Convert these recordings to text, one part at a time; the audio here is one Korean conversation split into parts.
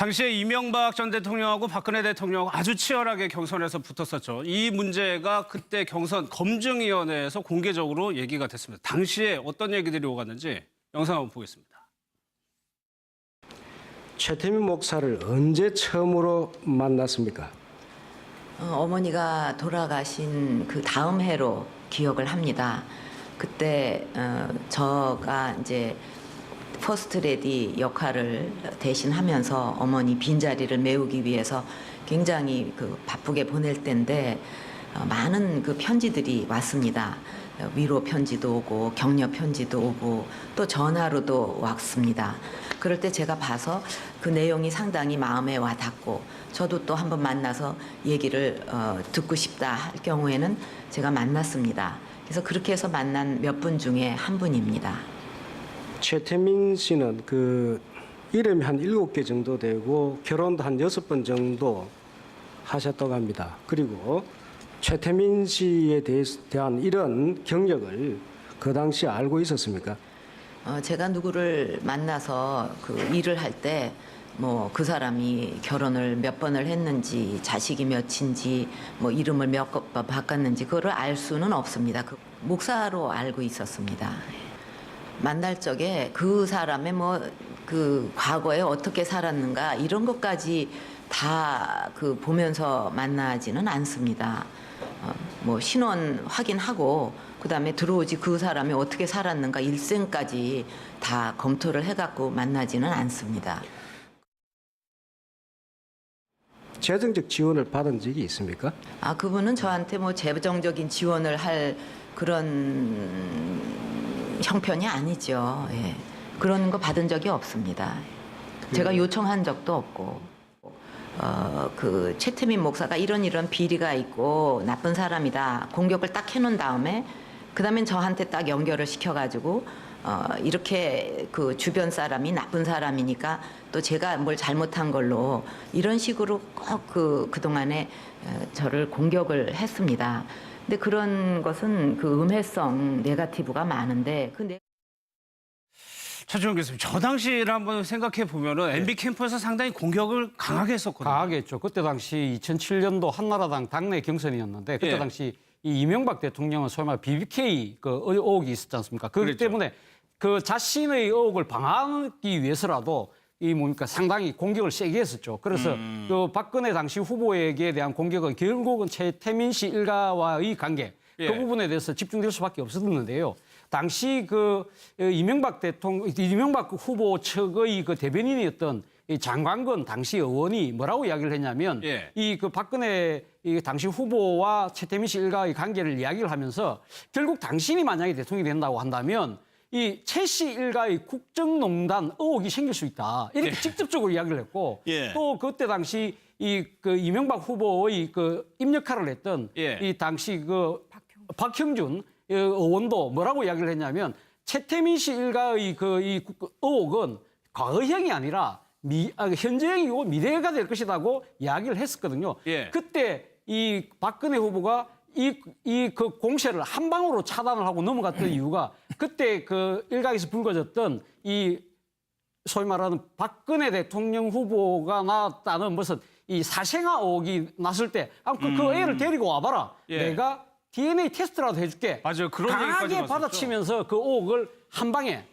당시에 이명박 전 대통령하고 박근혜 대통령하고 아주 치열하게 경선에서 붙었었죠. 이 문제가 그때 경선 검증위원회에서 공개적으로 얘기가 됐습니다. 당시에 어떤 얘기들이 오갔는지 영상 한번 보겠습니다. 최태민 목사를 언제 처음으로 만났습니까? 어, 어머니가 돌아가신 그 다음 해로 기억을 합니다. 그때 어, 저가 이제 퍼스트 레디 역할을 대신하면서 어머니 빈자리를 메우기 위해서 굉장히 그 바쁘게 보낼 때인데 어, 많은 그 편지들이 왔습니다. 어, 위로 편지도 오고 격려 편지도 오고 또 전화로도 왔습니다. 그럴 때 제가 봐서 그 내용이 상당히 마음에 와 닿고 저도 또 한번 만나서 얘기를 어, 듣고 싶다 할 경우에는 제가 만났습니다. 그래서 그렇게 해서 만난 몇 분 중에 한 분입니다. 최태민 씨는 그 이름이 한 일곱 개 정도 되고 결혼도 한 여섯 번 정도 하셨다고 합니다. 그리고 최태민 씨에 대한 이런 경력을 그 당시 알고 있었습니까? 어, 제가 누구를 만나서 그 일을 할 때 뭐 그 사람이 결혼을 몇 번을 했는지 자식이 몇인지 뭐 이름을 몇 번 바꿨는지 그거를 알 수는 없습니다. 그 목사로 알고 있었습니다. 만날 적에 그 사람의 뭐 그 과거에 어떻게 살았는가 이런 것까지 다 그 보면서 만나지는 않습니다. 어, 뭐 신원 확인하고 그다음에 들어오지 그 사람이 어떻게 살았는가 일생까지 다 검토를 해갖고 만나지는 않습니다. 재정적 지원을 받은 적이 있습니까? 아 그분은 저한테 뭐 재정적인 지원을 할 그런 형편이 아니죠. 예. 그런 거 받은 적이 없습니다. 제가 요청한 적도 없고. 어, 그 최태민 목사가 이런 이런 비리가 있고 나쁜 사람이다 공격을 딱 해놓은 다음에 그 다음엔 저한테 딱 연결을 시켜가지고 어, 이렇게 그 주변 사람이 나쁜 사람이니까 또 제가 뭘 잘못한 걸로 이런 식으로 꼭 그 그동안에 어, 저를 공격을 했습니다. 근데 그런 것은 그 음해성 네가티브가 많은데 그 네- 차주영 교수님, 저 당시를 한번 생각해 보면은 MB 캠프에서 상당히 공격을 강하게 했었거든요. 강하게 했죠. 그때 당시 2007년도 한나라당 당내 경선이었는데 그때 예. 당시 이 이명박 대통령은 소위 말 BBK 그 의혹이 있었지 않습니까? 그렇기 그랬죠. 때문에 그 자신의 의혹을 방어하기 위해서라도 이 뭡니까 상당히 공격을 세게 했었죠. 그래서 음. 그 박근혜 당시 후보에게 대한 공격은 결국은 최태민 씨 일가와의 관계 예. 그 부분에 대해서 집중될 수밖에 없었는데요. 당시 그 이명박 대통령, 이명박 후보 측의 그 대변인이었던 이 장관건 당시 의원이 뭐라고 이야기를 했냐면 예. 이그 박근혜 이 당시 후보와 최태민 씨 일가의 관계를 이야기를 하면서 결국 당신이 만약에 대통령이 된다고 한다면 이 최씨 일가의 국정농단 의혹이 생길 수 있다. 이렇게 직접적으로 이야기를 했고 예. 또 그때 당시 이 그 이명박 후보의 그 입력할을 했던 예. 이 당시 그 박형 준 의원도 뭐라고 이야기를 했냐면 최태민 씨 일가의 그 이 의혹은 과거형이 아니라 미, 아, 현재형이고 미래가 될 것이라고 이야기를 했었거든요. 예. 그때 이 박근혜 후보가 이, 이 그 공세를 한 방으로 차단을 하고 넘어갔던 이유가 그때 그 일각에서 불거졌던 이 소위 말하는 박근혜 대통령 후보가 나왔다는 무슨 이 사생아 의혹이 났을 때, 아, 그, 그 애를 데리고 와봐라. 음. 예. 내가 DNA 테스트라도 해줄게. 맞아요. 그런 얘기까지 강하게. 받아치면서 그 의혹을 한 방에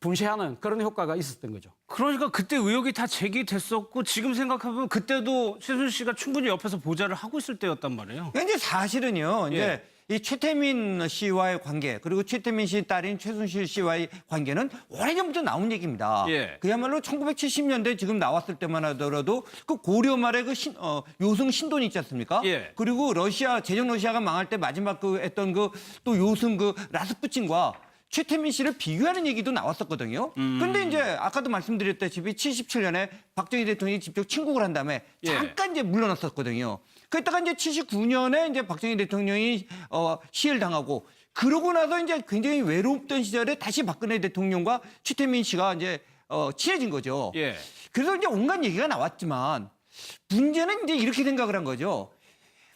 분쇄하는 그런 효과가 있었던 거죠. 그러니까 그때 의혹이 다 제기됐었고 지금 생각해보면 그때도 최순실 씨가 충분히 옆에서 보좌를 하고 있을 때였단 말이에요. 그러니까 이제 사실은요. 이제 이 최태민 씨와의 관계 그리고 최태민 씨 딸인 최순실 씨와의 관계는 오래전부터 나온 얘기입니다. 예. 그야말로 1970년대 지금 나왔을 때만 하더라도 그 고려 말의 그 신, 어, 요승 신돈 있지 않습니까? 예. 그리고 러시아 제정 러시아가 망할 때 마지막 그 했던 그 또 요승 그 라스푸틴과 최태민 씨를 비교하는 얘기도 나왔었거든요. 음. 근데 이제 아까도 말씀드렸다시피 77년에 박정희 대통령이 직접 친국을 한 다음에 예. 잠깐 이제 물러났었거든요. 그랬다가 이제 79년에 이제 박정희 대통령이 어, 시해를 당하고 그러고 나서 이제 굉장히 외롭던 시절에 다시 박근혜 대통령과 최태민 씨가 이제 어, 친해진 거죠. 예. 그래서 이제 온갖 얘기가 나왔지만 문제는 이제 이렇게 생각을 한 거죠.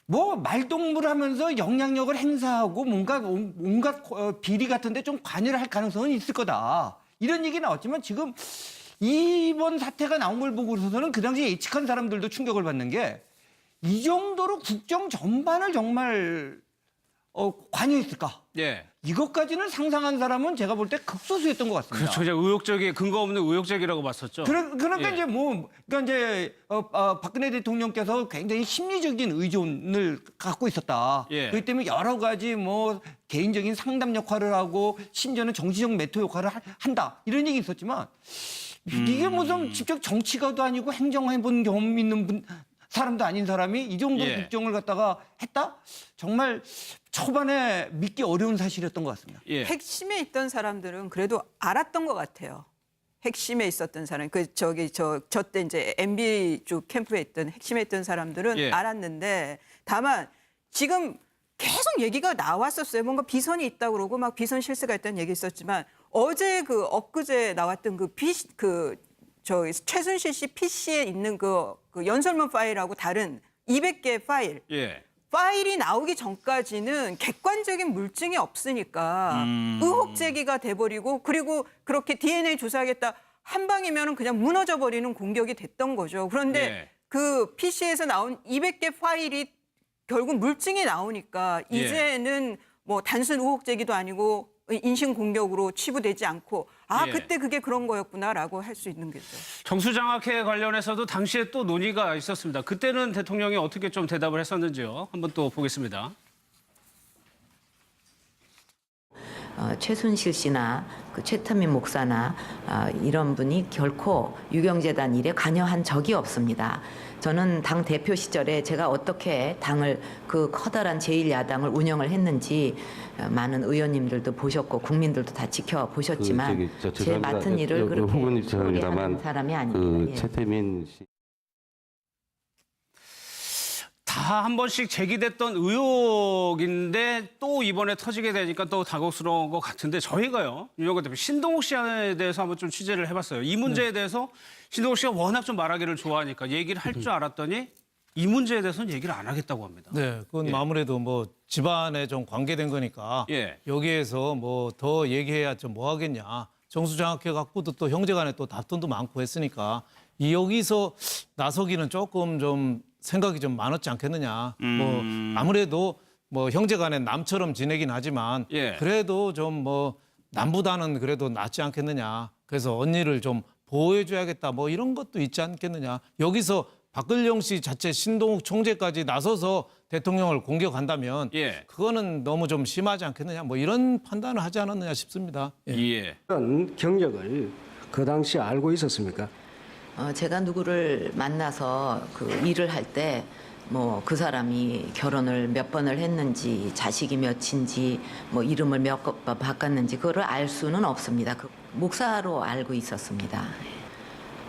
뭐 말동무를 하면서 영향력을 행사하고 뭔가 온- 온갖 어, 비리 같은데 좀 관여를 할 가능성은 있을 거다. 이런 얘기 나왔지만 지금 이번 사태가 나온 걸 보고서는 그 당시 예측한 사람들도 충격을 받는 게 이 정도로 국정 전반을 정말 어, 관여했을까? 예. 이것까지는 상상한 사람은 제가 볼 때 극소수였던 것 같습니다. 그렇죠. 이제 의혹적이 근거 없는 의혹적이라고 봤었죠. 그러, 그러니까 예. 이제 뭐, 그러니까 이제 어, 어, 박근혜 대통령께서 굉장히 심리적인 의존을 갖고 있었다. 예. 그렇기 때문에 여러 가지 뭐 개인적인 상담 역할을 하고 심지어는 정치적 매토 역할을 하- 한다 이런 얘기 있었지만 이게 음. 무슨 직접 정치가도 아니고 행정해본 경험 있는 분 사람도 아닌 사람이 이 정도 예. 국정을 갖다가 했다? 정말 초반에 믿기 어려운 사실이었던 것 같습니다. 예. 핵심에 있던 사람들은 그래도 알았던 것 같아요. 핵심에 있었던 사람, 그 저기 저 저 때 이제 MB 쪽 캠프에 있던 핵심에 있던 사람들은 예. 알았는데 다만 지금 계속 얘기가 나왔었어요. 뭔가 비선이 있다 그러고 막 비선 실세가 있다는 얘기 있었지만 어제 그 엊그제 나왔던 그 비, 그 저 최순실 씨 PC에 있는 그, 그 연설문 파일하고 다른 200개 파일 예. 파일이 나오기 전까지는 객관적인 물증이 없으니까 의혹 제기가 돼버리고 그리고 그렇게 DNA 조사하겠다 한 방이면 그냥 무너져 버리는 공격이 됐던 거죠. 그런데 예. 그 PC에서 나온 200개 파일이 결국 물증이 나오니까 예. 이제는 뭐 단순 의혹 제기도 아니고 인신 공격으로 치부되지 않고 아 예. 그때 그게 그런 거였구나라고 할 수 있는 거죠. 정수장학회 관련해서도 당시에 또 논의가 있었습니다. 그때는 대통령이 어떻게 좀 대답을 했었는지요. 한번 또 보겠습니다. 어, 최순실 씨나 그 최태민 목사나 아, 이런 분이 결코 유경재단 일에 관여한 적이 없습니다. 저는 당 대표 시절에 제가 어떻게 당을 그 커다란 제1야당을 운영을 했는지 어, 많은 의원님들도 보셨고 국민들도 다 지켜보셨지만 그 제. 맡은 일을 여- 그렇게 후보님 소홀히 죄송합니다만 하는 사람이 아닙니다. 그 예. 최태민 씨 다 한 번씩 제기됐던 의혹인데 또 이번에 터지게 되니까 또 당혹스러운 것 같은데 저희가요 유영건 대표 신동욱 씨에 대해서 한번 좀 취재를 해봤어요. 이 문제에 대해서 신동욱 씨가 워낙 좀 말하기를 좋아하니까 얘기를 할 줄 알았더니 이 문제에 대해서는 얘기를 안 하겠다고 합니다. 네, 그건 아무래도 뭐 집안에 좀 관계된 거니까 예. 여기에서 뭐 더 얘기해야 좀 뭐 하겠냐. 정수장학회 갖고도 또 형제간에 또 다툼도 많고 했으니까 이 여기서 나서기는 조금 좀 생각이 좀 많았지 않겠느냐. 뭐 아무래도 뭐 형제간에 남처럼 지내긴 하지만 예. 그래도 좀 뭐 남보다는 그래도 낫지 않겠느냐. 그래서 언니를 좀 보호해줘야겠다. 뭐 이런 것도 있지 않겠느냐. 여기서 박근령 씨 자체 신동욱 총재까지 나서서 대통령을 공격한다면 예. 그거는 너무 좀 심하지 않겠느냐. 뭐 이런 판단을 하지 않았느냐 싶습니다. 예. 예. 그런 경력을 그 당시 알고 있었습니까? 어, 제가 누구를 만나서 그 일을 할 때 뭐 그 사람이 결혼을 몇 번을 했는지 자식이 몇인지 뭐 이름을 몇 번 바꿨는지 그거를 알 수는 없습니다. 그 목사로 알고 있었습니다.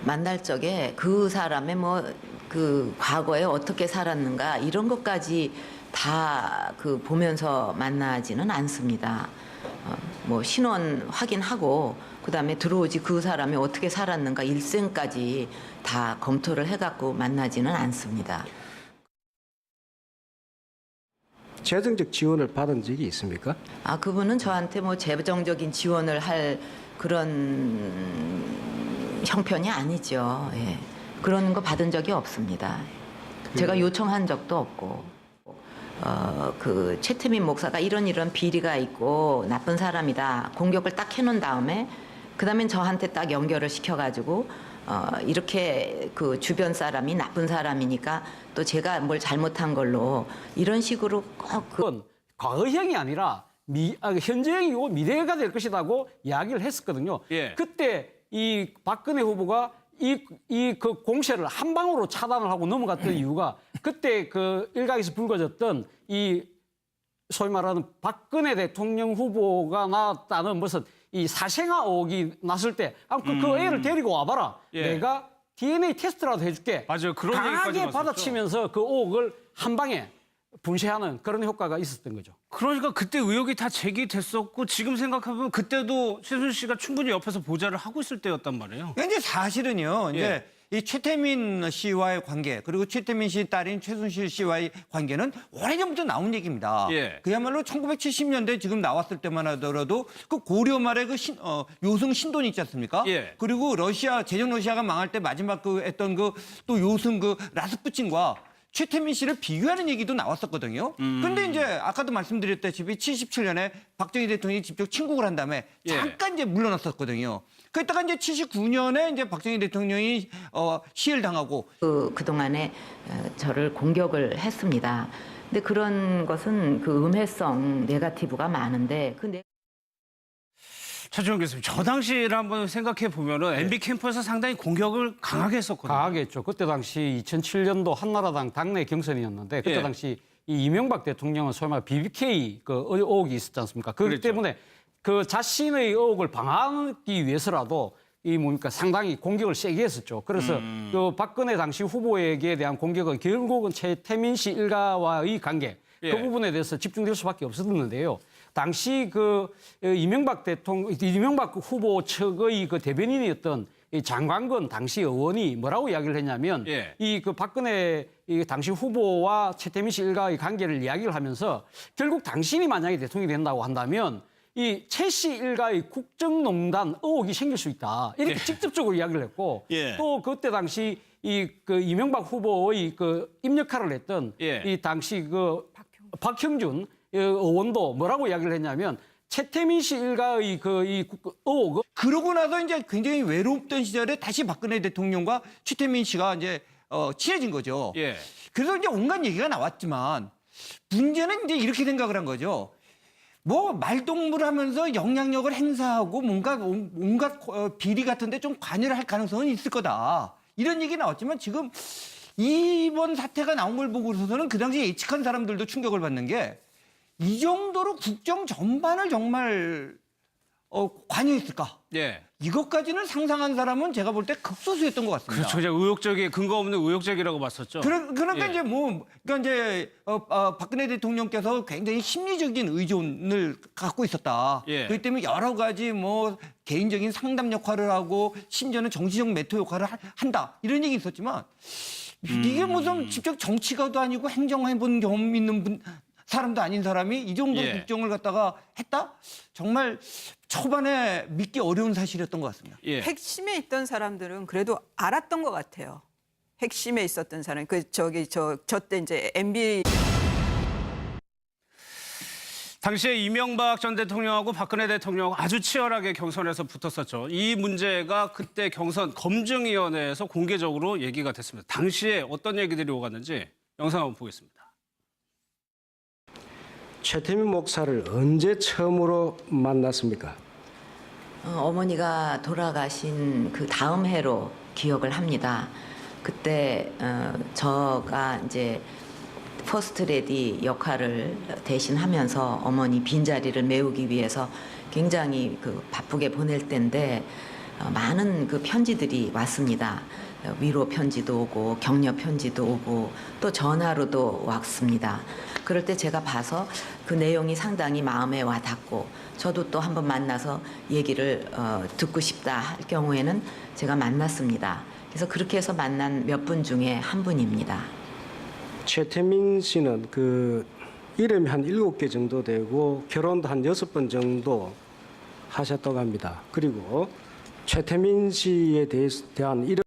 만날 적에 그 사람의 뭐 그 과거에 어떻게 살았는가 이런 것까지 다 그 보면서 만나지는 않습니다. 어, 뭐 신원 확인하고 그 다음에 들어오지 그 사람이 어떻게 살았는가 일생까지 다 검토를 해갖고 만나지는 않습니다. 재정적 지원을 받은 적이 있습니까? 아 그분은 저한테 뭐 재정적인 지원을 할 그런 형편이 아니죠. 예. 그런 거 받은 적이 없습니다. 제가 요청한 적도 없고. 어, 그 최태민 목사가 이런 이런 비리가 있고 나쁜 사람이다 공격을 딱 해놓은 다음에 그다음엔 저한테 딱 연결을 시켜가지고 어, 이렇게 그 주변 사람이 나쁜 사람이니까 또 제가 뭘 잘못한 걸로 이런 식으로 꼭 그 그건 과거형이 아니라 미, 아, 현재형이고 미래가 될 것이라고 이야기를 했었거든요. 예. 그때 이 박근혜 후보가 이, 이 그 공세를 한 방으로 차단을 하고 넘어갔던 이유가 그때 그 일각에서 불거졌던 이 소위 말하는 박근혜 대통령 후보가 나왔다는 무슨 이 사생아 의혹이 났을 때, 아, 그, 그 애를 데리고 와봐라. 음. 예. 내가 DNA 테스트라도 해줄게. 맞아요. 그런 얘기까지 강하게 왔었죠. 받아치면서 그 의혹을 한 방에 분쇄하는 그런 효과가 있었던 거죠. 그러니까 그때 의혹이 다 제기됐었고 지금 생각해보면 그때도 최순실 씨가 충분히 옆에서 보좌를 하고 있을 때였단 말이에요. 이제 사실은요. 예. 이제 이 최태민 씨와의 관계 그리고 최태민 씨 딸인 최순실 씨와의 관계는 오래전부터 나온 얘기입니다. 예. 그야말로 1970년대 지금 나왔을 때만 하더라도 그 고려 말의 그 신, 어, 요승 신돈 있지 않습니까? 예. 그리고 러시아 제정 러시아가 망할 때 마지막 그 했던 그 또 요승 그 라스푸틴과 최태민 씨를 비교하는 얘기도 나왔었거든요. 음. 근데 이제 아까도 말씀드렸다시피 77년에 박정희 대통령이 직접 친국을 한 다음에 예. 잠깐 이제 물러났었거든요. 그랬다가 이제 79년에 이제 박정희 대통령이 어, 시해를 당하고 그 그동안에 어, 저를 공격을 했습니다. 근데 그런 것은 그 음해성 네가티브가 많은데 그 네- 차주영 교수님, 저 당시를 한번 생각해 보면은 MB 캠프에서 상당히 공격을 강하게 했었거든요. 강하게 했죠. 그때 당시 2007년도 한나라당 당내 경선이었는데 그때 예. 당시 이 이명박 대통령은 소위 말 BBK 그 의혹이 있었지 않습니까? 그렇기 그랬죠. 때문에 그 자신의 의혹을 방어하기 위해서라도 이 뭡니까 상당히 공격을 세게 했었죠. 그래서 음. 그 박근혜 당시 후보에게 대한 공격은 결국은 최태민 씨 일가와의 관계 예. 그 부분에 대해서 집중될 수밖에 없었는데요. 당시 그 이명박 대통령, 이명박 후보 측의 그 대변인이었던 이 장관건 당시 의원이 뭐라고 이야기를 했냐면 예. 이그 박근혜 이 당시 후보와 최태민 씨 일가의 관계를 이야기를 하면서 결국 당신이 만약에 대통령이 된다고 한다면 이 최씨 일가의 국정농단 의혹이 생길 수 있다 이렇게 직접적으로 이야기를 했고 예. 또 그때 당시 이 그 이명박 후보의 그 입력할을 했던 예. 이 당시 그 박형 준 의원도 뭐라고 이야기를 했냐면 최태민 씨 일가의 그이 의혹 그러고 나서 이제 굉장히 외롭던 시절에 다시 박근혜 대통령과 최태민 씨가 이제 어, 친해진 거죠. 예. 그래서 이제 온갖 얘기가 나왔지만 문제는 이제 이렇게 생각을 한 거죠. 뭐 말동무를 하면서 영향력을 행사하고 뭔가 온- 온갖 어, 비리 같은데 좀 관여를 할 가능성은 있을 거다. 이런 얘기 나왔지만 지금 이번 사태가 나온 걸 보고서는 그 당시에 예측한 사람들도 충격을 받는 게 이 정도로 국정 전반을 정말 어, 관여했을까? 예. 이것까지는 상상한 사람은 제가 볼 때 극소수였던 것 같습니다. 그렇죠. 제가 의혹적이 근거 없는 의혹적이라고 봤었죠. 그러, 그러니까 예. 이제 뭐, 그러니까 이제 어, 어, 박근혜 대통령께서 굉장히 심리적인 의존을 갖고 있었다. 예. 그렇기 때문에 여러 가지 뭐 개인적인 상담 역할을 하고 심지어는 정치적 메토 역할을 하- 한다 이런 얘기 있었지만 이게 음. 무슨 직접 정치가도 아니고 행정해본 경험 있는 분. 사람도 아닌 사람이 이 정도 예. 국정을 갖다가 했다? 정말 초반에 믿기 어려운 사실이었던 것 같습니다. 예. 핵심에 있던 사람들은 그래도 알았던 것 같아요. 핵심에 있었던 사람, 그 저기 저 저 때 이제 MB 당시에 이명박 전 대통령하고 박근혜 대통령 아주 치열하게 경선에서 붙었었죠. 이 문제가 그때 경선 검증위원회에서 공개적으로 얘기가 됐습니다. 당시에 어떤 얘기들이 오갔는지 영상 한번 보겠습니다. 최태민 목사를 언제 처음으로 만났습니까? 어, 어머니가 돌아가신 그 다음 해로 기억을 합니다. 그때 어, 저가 이제 퍼스트 레디 역할을 대신하면서 어머니 빈자리를 메우기 위해서 굉장히 그 바쁘게 보낼 때인데 어, 많은 그 편지들이 왔습니다. 어, 위로 편지도 오고 격려 편지도 오고 또 전화로도 왔습니다. 그럴 때 제가 봐서 그 내용이 상당히 마음에 와 닿고 저도 또 한번 만나서 얘기를 어, 듣고 싶다 할 경우에는 제가 만났습니다. 그래서 그렇게 해서 만난 몇 분 중에 한 분입니다. 최태민 씨는 그 이름이 한 일곱 개 정도 되고 결혼도 한 여섯 번 정도 하셨다고 합니다. 그리고 최태민 씨에 대한 이름